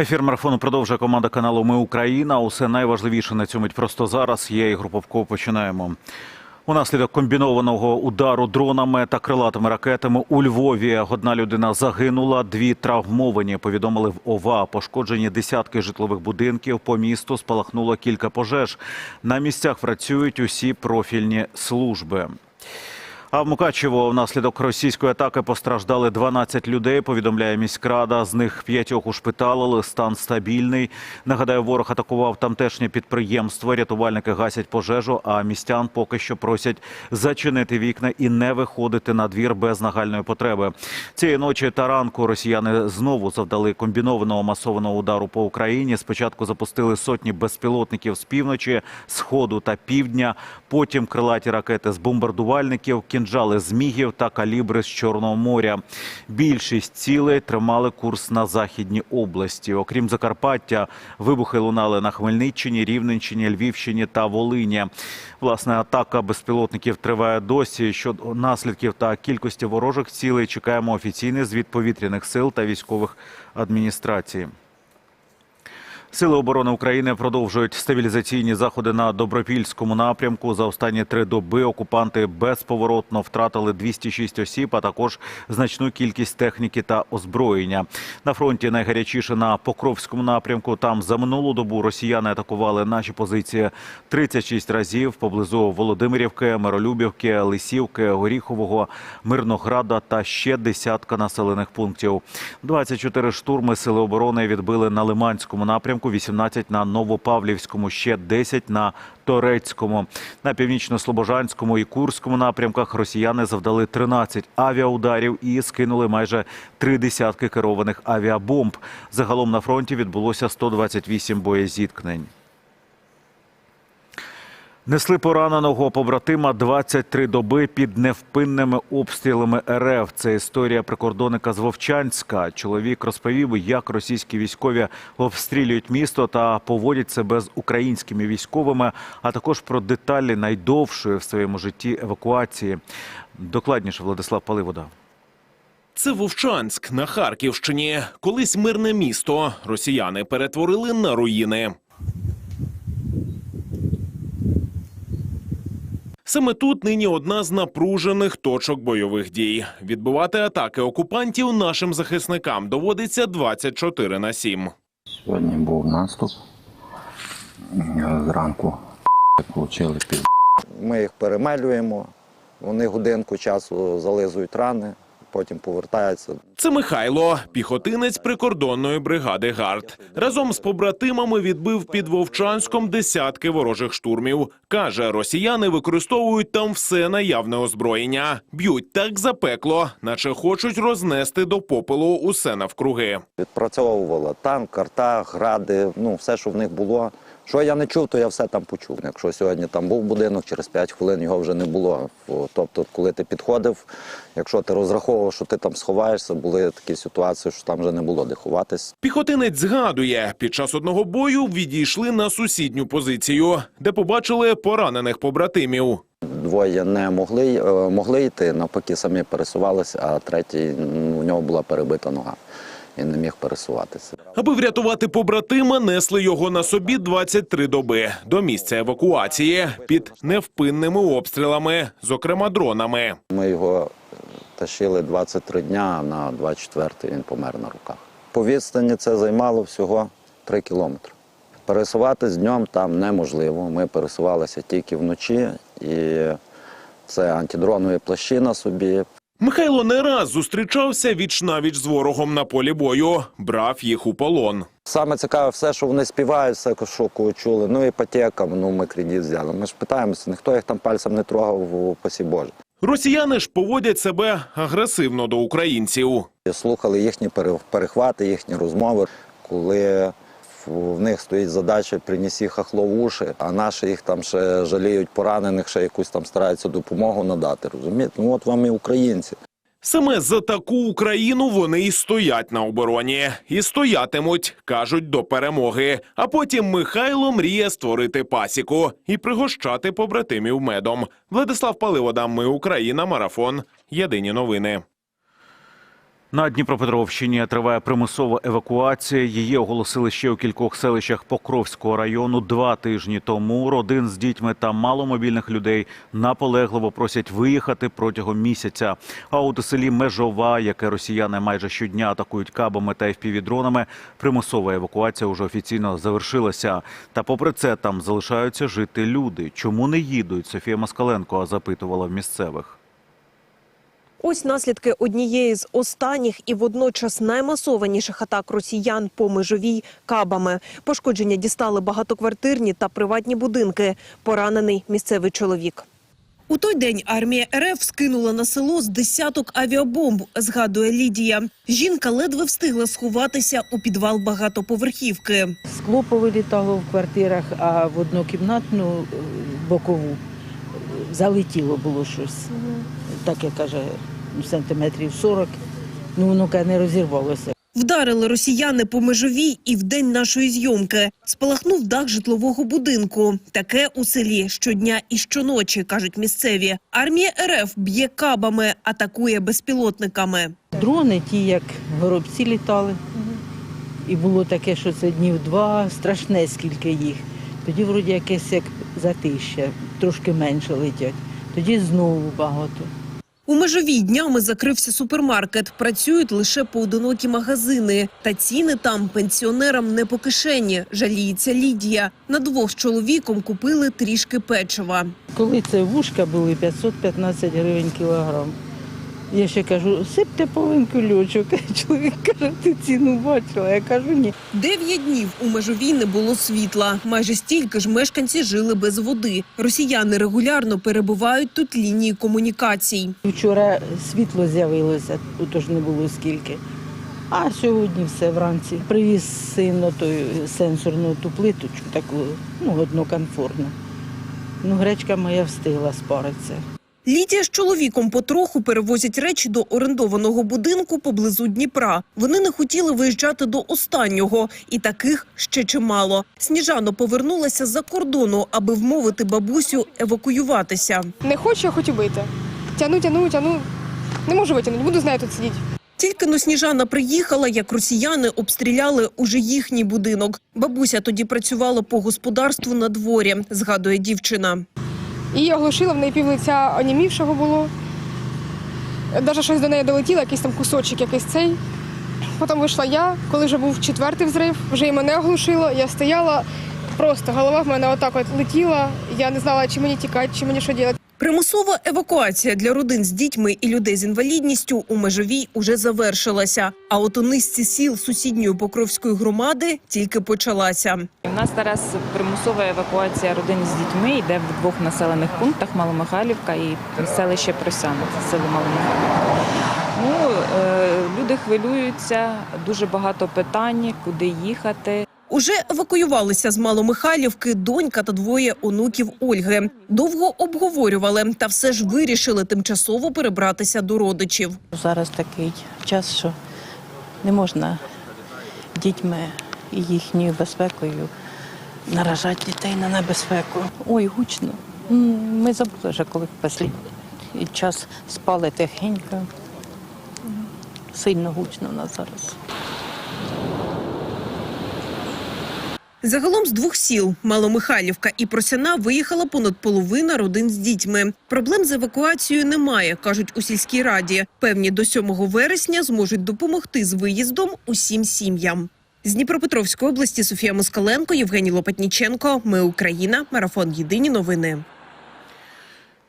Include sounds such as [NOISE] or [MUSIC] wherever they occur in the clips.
Ефір марафону продовжує команда каналу Ми Україна. Усе найважливіше на цьому просто зараз. Я і Груповко починаємо. Унаслідок комбінованого удару дронами та крилатими ракетами у Львові одна людина загинула, дві травмовані. Повідомили в ОВА. Пошкоджені десятки житлових будинків. По місту спалахнуло кілька пожеж. На місцях працюють усі профільні служби. А в Мукачево внаслідок російської атаки постраждали 12 людей. Повідомляє міськрада. З них п'ятьох ушпиталили. Стан стабільний. Нагадаю, ворог атакував тамтешнє підприємство. Рятувальники гасять пожежу. А містян поки що просять зачинити вікна і не виходити на двір без нагальної потреби. Цієї ночі та ранку росіяни знову завдали комбінованого масованого удару по Україні. Спочатку запустили сотні безпілотників з півночі, сходу та півдня. Потім крилаті ракети з бомбардувальників, кінжали з мігів та калібри з Чорного моря. Більшість цілей тримали курс на західні області. Окрім Закарпаття, вибухи лунали на Хмельниччині, Рівненщині, Львівщині та Волині. Власне, атака безпілотників триває досі. Щодо наслідків та кількості ворожих цілей чекаємо офіційний звіт повітряних сил та військових адміністрацій. Сили оборони України продовжують стабілізаційні заходи на Добропільському напрямку. За останні три доби окупанти безповоротно втратили 206 осіб, а також значну кількість техніки та озброєння. На фронті найгарячіше на Покровському напрямку. Там за минулу добу росіяни атакували наші позиції 36 разів поблизу Володимирівки, Миролюбівки, Лисівки, Горіхового, Мирнограда та ще десятка населених пунктів. 24 штурми сили оборони відбили на Лиманському напрямку, 18 на Новопавлівському, ще 10 на Торецькому. На північно-слобожанському і Курському напрямках росіяни завдали 13 авіаударів і скинули майже три десятки керованих авіабомб. Загалом на фронті відбулося 128 боєзіткнень. Несли пораненого побратима 23 доби під невпинними обстрілами РФ. Це історія прикордонника з Вовчанська. Чоловік розповів, як російські військові обстрілюють місто та поводять себе з українськими військовими, а також про деталі найдовшої в своєму житті евакуації. Докладніше Владислав Паливода. Це Вовчанськ на Харківщині. Колись мирне місто. Росіяни перетворили на руїни. Саме тут нині одна з напружених точок бойових дій. Відбивати атаки окупантів нашим захисникам доводиться 24 на 7. Сьогодні був наступ. Зранку отримали пів. Ми їх перемелюємо, вони годинку часу зализують рани, потім повертаються. Це Михайло, піхотинець прикордонної бригади ГАРД. Разом з побратимами відбив під Вовчанськом десятки ворожих штурмів. Каже, росіяни використовують там все наявне озброєння. Б'ють так запекло, наче хочуть рознести до попелу усе навкруги. Відпрацьовувала танк, карта, гради, ну все, що в них було. Що я не чув, то я все там почув. Якщо сьогодні там був будинок, через 5 хвилин його вже не було. Тобто, коли ти підходив, якщо ти розраховував, що ти там сховаєшся, були такі ситуації, що там вже не було де ховатись. Піхотинець згадує, під час одного бою відійшли на сусідню позицію, де побачили поранених побратимів. Двоє не могли, е, могли йти, навпаки, самі пересувалися, а третій у нього була перебита нога. Він не міг пересуватися. Аби врятувати побратима, несли його на собі 23 доби до місця евакуації під невпинними обстрілами, зокрема дронами. Ми його е, тащили 23 дня, а на 24-й він помер на руках. По відстані це займало всього 3 кілометри. Пересуватись днем там неможливо. Ми пересувалися тільки вночі, і це антидронові плащі на собі. Михайло не раз зустрічався віч навіч з ворогом на полі бою, брав їх у полон. Саме цікаве все, що вони співають, все, що кого чули. Ну, іпотека, ну ми кредит взяли. Ми ж питаємося, ніхто їх там пальцем не трогав, упасі Боже. Росіяни ж поводять себе агресивно до українців. Слухали їхні пере- перехвати, їхні розмови, коли в- них стоїть задача приніс їх хахло в уші, а наші їх там ще жаліють поранених, ще якусь там стараються допомогу надати. Розумієте? Ну от вам і українці. Саме за таку Україну вони і стоять на обороні, і стоятимуть, кажуть, до перемоги. А потім Михайло мріє створити пасіку і пригощати побратимів медом. Владислав Паливода, ми Україна, марафон. Єдині новини. На Дніпропетровщині триває примусова евакуація. Її оголосили ще у кількох селищах Покровського району. Два тижні тому родин з дітьми та маломобільних людей наполегливо просять виїхати протягом місяця. А от у селі Межова, яке росіяни майже щодня атакують кабами та FPV-дронами, примусова евакуація вже офіційно завершилася. Та попри це там залишаються жити люди. Чому не їдуть? Софія Москаленко запитувала в місцевих. Ось наслідки однієї з останніх і водночас наймасованіших атак росіян по межовій кабами. Пошкодження дістали багатоквартирні та приватні будинки. Поранений місцевий чоловік. У той день армія РФ скинула на село з десяток авіабомб, згадує Лідія. Жінка ледве встигла сховатися у підвал багатоповерхівки. Скло повилітало в квартирах, а в однокімнатну е, бокову залетіло було щось. Так як каже, сантиметрів 40. Ну, воно каже, не розірвалося. Вдарили росіяни по межовій і в день нашої зйомки. Спалахнув дах житлового будинку. Таке у селі щодня і щоночі, кажуть місцеві. Армія РФ б'є кабами, атакує безпілотниками. Дрони ті, як горобці літали. І було таке, що це днів два, страшне скільки їх. Тоді вроді якесь як затища, трошки менше летять. Тоді знову багато. У межовій днями закрився супермаркет. Працюють лише поодинокі магазини. Та ціни там пенсіонерам не по кишені, жаліється Лідія. На двох з чоловіком купили трішки печива. Коли це вушка були 515 гривень кілограм. Я ще кажу, сипте половинку льочок. [LAUGHS] Чоловік каже, ти ціну бачила. Я кажу, ні. Дев'ять днів у межовій не було світла. Майже стільки ж мешканці жили без води. Росіяни регулярно перебувають тут лінії комунікацій. Вчора світло з'явилося, тут ж не було скільки. А сьогодні все вранці. Привіз син тою сенсорну ту плиточку, таку, ну, однокомфортну. Ну, гречка моя встигла спаритися. Лідія з чоловіком потроху перевозять речі до орендованого будинку поблизу Дніпра. Вони не хотіли виїжджати до останнього, і таких ще чимало. Сніжано повернулася з-за кордону, аби вмовити бабусю евакуюватися. Не хочу, а хочу вийти. Тяну, тяну, тяну. Не можу витягнути, буду з нею тут сидіти. Тільки но Сніжана приїхала, як росіяни обстріляли уже їхній будинок. Бабуся тоді працювала по господарству на дворі, згадує дівчина. І оглушила в неї пів лиця онімівшого було. Навіть щось до неї долетіло, якийсь там кусочок, якийсь цей. Потім вийшла я, коли вже був четвертий взрив, вже і мене оглушило. Я стояла, просто голова в мене отак от летіла. Я не знала, чи мені тікати, чи мені що робити. Примусова евакуація для родин з дітьми і людей з інвалідністю у межовій уже завершилася. А от у низці сіл сусідньої Покровської громади тільки почалася. У нас зараз примусова евакуація родин з дітьми йде в двох населених пунктах Маломихайлівка і селище Просяне, це село Маломихайлівка. Ну, е, люди хвилюються, дуже багато питань, куди їхати. Уже евакуювалися з Маломихайлівки донька та двоє онуків Ольги. Довго обговорювали та все ж вирішили тимчасово перебратися до родичів. Зараз такий час, що не можна дітьми і їхньою безпекою наражати дітей на небезпеку. Ой, гучно. Ми забули вже, коли послідній час спали тихенько. Сильно гучно в нас зараз. Загалом з двох сіл Маломихайлівка і Просяна виїхала понад половина родин з дітьми. Проблем з евакуацією немає, кажуть у сільській раді. Певні до 7 вересня зможуть допомогти з виїздом усім сім'ям. З Дніпропетровської області Софія Москаленко, Євгеній Лопатніченко. Ми Україна. Марафон. Єдині новини.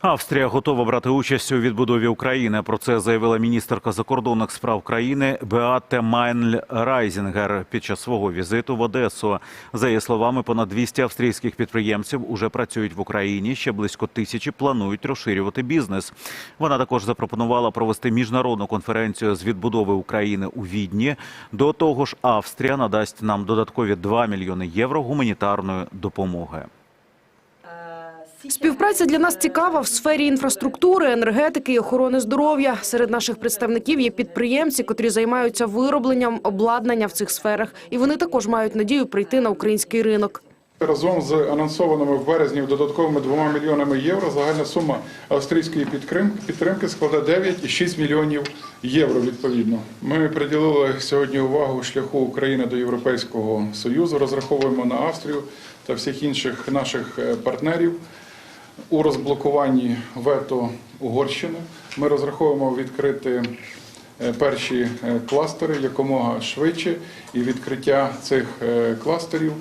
Австрія готова брати участь у відбудові України. Про це заявила міністерка закордонних справ країни Беате Майнль Райзінгер під час свого візиту в Одесу. За її словами, понад 200 австрійських підприємців уже працюють в Україні. Ще близько тисячі планують розширювати бізнес. Вона також запропонувала провести міжнародну конференцію з відбудови України у Відні. До того ж, Австрія надасть нам додаткові 2 мільйони євро гуманітарної допомоги. Співпраця для нас цікава в сфері інфраструктури, енергетики і охорони здоров'я. Серед наших представників є підприємці, котрі займаються виробленням обладнання в цих сферах, і вони також мають надію прийти на український ринок. Разом з анонсованими в березні додатковими 2 мільйонами євро загальна сума австрійської підтримки складе 9,6 мільйонів євро. Відповідно, ми приділили сьогодні увагу шляху України до Європейського союзу. Розраховуємо на Австрію та всіх інших наших е, партнерів у розблокуванні вето Угорщини. Ми розраховуємо відкрити е, перші е, кластери якомога швидше, і відкриття цих е, кластерів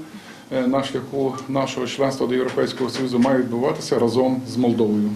на шляху нашого членства до Європейського Союзу має відбуватися разом з Молдовою.